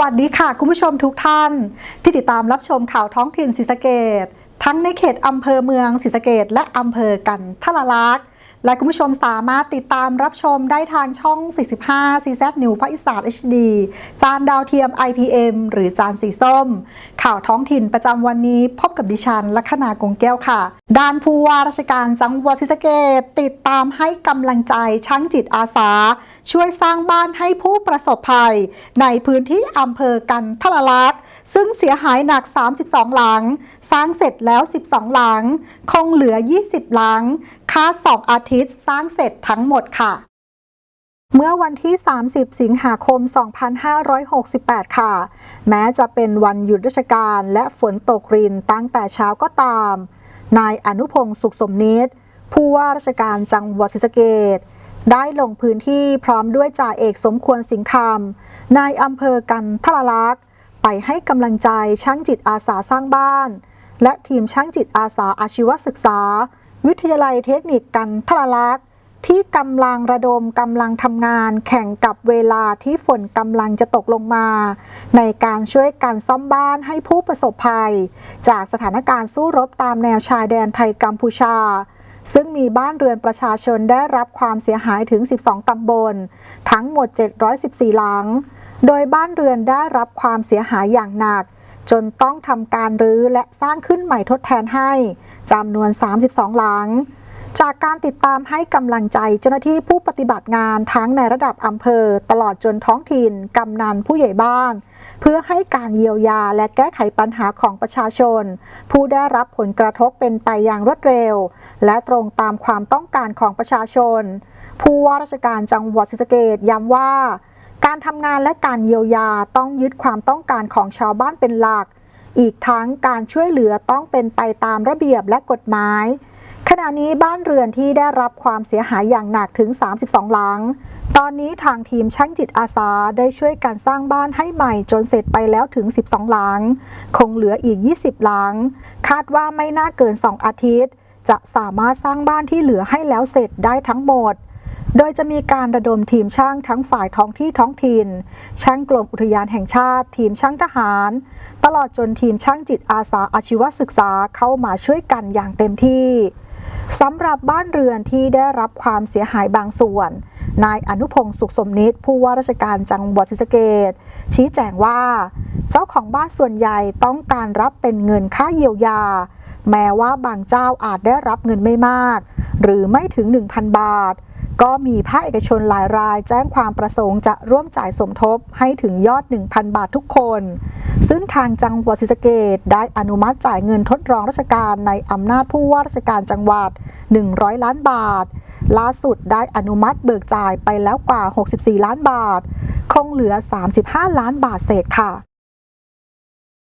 วัสดีค่ะ คุณผู้ชมทุกท่าน ที่ติดตามรับชมข่าวท้องถิ่นศรีสะเกดทั้งในเขตอำเภอเมืองศรีสะเกดและอำเภอกันทละลักษ์ และคุณผู้ชมสามารถติดตามรับชมได้ทางช่อง 45 CZ New ภาคอีสาน HD จานดาวเทียม IPM หรือจานสีส้ม ข่าวท้องถิ่นประจำวันนี้พบกับดิฉันลัคนากงแก้วค่ะ ด้านผู้ว่าราชการจังหวัดศรีสะเกดติดตามให้กำลังใจช่างจิตอาสา ช่วยสร้างบ้านให้ผู้ประสบภัย ในพื้นที่อำเภอกันทละลักษ์ซึ่งเสียหายหนัก 32 หลัง สร้างเสร็จแล้ว 12 หลัง คงเหลือ 20 หลังค่า 2 อาทิตย์สร้างเสร็จทั้งหมดค่ะ เมื่อวันที่ 30 สิงหาคม 2568 ค่ะ แม้จะเป็นวันหยุดราชการและฝนตกรินตั้งแต่เช้าก็ตาม นายอนุพงศ์สุขสมนิตผู้ว่าราชการจังหวัดศรีสะเกษได้ลงพื้นที่พร้อมด้วยจ่าเอกสมควรสิงคำนายอำเภอกันทละลักษณ์ไปให้กำลังใจช่างจิตอาสาสร้างบ้าน และทีมช่างจิตอาสาอาชีวศึกษา วิทยาลัยเทคนิคกันทละลักษณ์ที่กำลังระดมกำลังทำงานแข่งกับเวลาที่ฝนกำลังจะตกลงมา ในการช่วยกันซ่อมบ้านให้ผู้ประสบภัย จากสถานการณ์สู้รบตามแนวชายแดนไทยกัมพูชา ซึ่งมีบ้านเรือนประชาชนได้รับความเสียหายถึง 12 ตำบล ทั้งหมด 714 หลัง โดยบ้านเรือนได้รับความเสียหายอย่างหนัก จนต้องทำการรื้อและสร้างขึ้นใหม่ทดแทนให้จำนวน 32 หลัง จากการติดตามให้กำลังใจเจ้าหน้าที่ผู้ปฏิบัติงานทั้งในระดับอำเภอ ตลอดจนท้องถิ่น กำนันผู้ใหญ่บ้าน เพื่อให้การเยียวยาและแก้ไขปัญหาของประชาชน ผู้ได้รับผลกระทบเป็นไปอย่างรวดเร็ว และตรงตามความต้องการของประชาชน ผู้ว่าราชการจังหวัดศรีสะเกษย้ำว่า การทำงานและการเยียวยาต้องยึดความต้องการของชาวบ้านเป็นหลัก อีกทั้งการช่วยเหลือต้องเป็นไปตามระเบียบและกฎหมาย ขณะนี้บ้านเรือนที่ได้รับความเสียหายอย่างหนักถึง 32 หลัง ตอนนี้ทางทีมช่างจิตอาสาได้ช่วยกันสร้างบ้านให้ใหม่จนเสร็จไปแล้วถึง 12 หลัง คงเหลืออีก 20 หลัง คาดว่าไม่น่าเกิน 2 อาทิตย์ จะสามารถสร้างบ้านที่เหลือให้แล้วเสร็จได้ทั้งหมด โดยจะมีการระดมทีมช่างทั้งฝ่ายท้องที่ท้องถิ่น ช่างกรมอุทยานแห่งชาติ ทีมช่างทหาร ตลอดจนทีมช่างจิตอาสาอาชีวศึกษาเข้ามาช่วยกันอย่างเต็มที่สำหรับบ้านเรือนที่ได้รับความเสียหายบางส่วน นายอนุพงศ์สุขสมนิตผู้ว่าราชการจังหวัดศรีสะเกษชี้แจงว่า เจ้าของบ้านส่วนใหญ่ต้องการรับเป็นเงินค่าเยียวยา แม้ว่าบางเจ้าอาจได้รับเงินไม่มาก หรือไม่ถึง 1,000 บาท ก็มีภาคเอกชนหลายรายแจ้งความประสงค์จะร่วมจ่ายสมทบให้ถึงยอด 1,000 บาททุกคน ซึ่งทางจังหวัดศรีสะเกษได้อนุมัติจ่ายเงินทดรองราชการในอำนาจผู้ว่าราชการจังหวัด 100 ล้านบาท ล่าสุดได้อนุมัติเบิกจ่ายไปแล้วกว่า 64 ล้านบาท คงเหลือ 35 ล้านบาทเศษค่ะ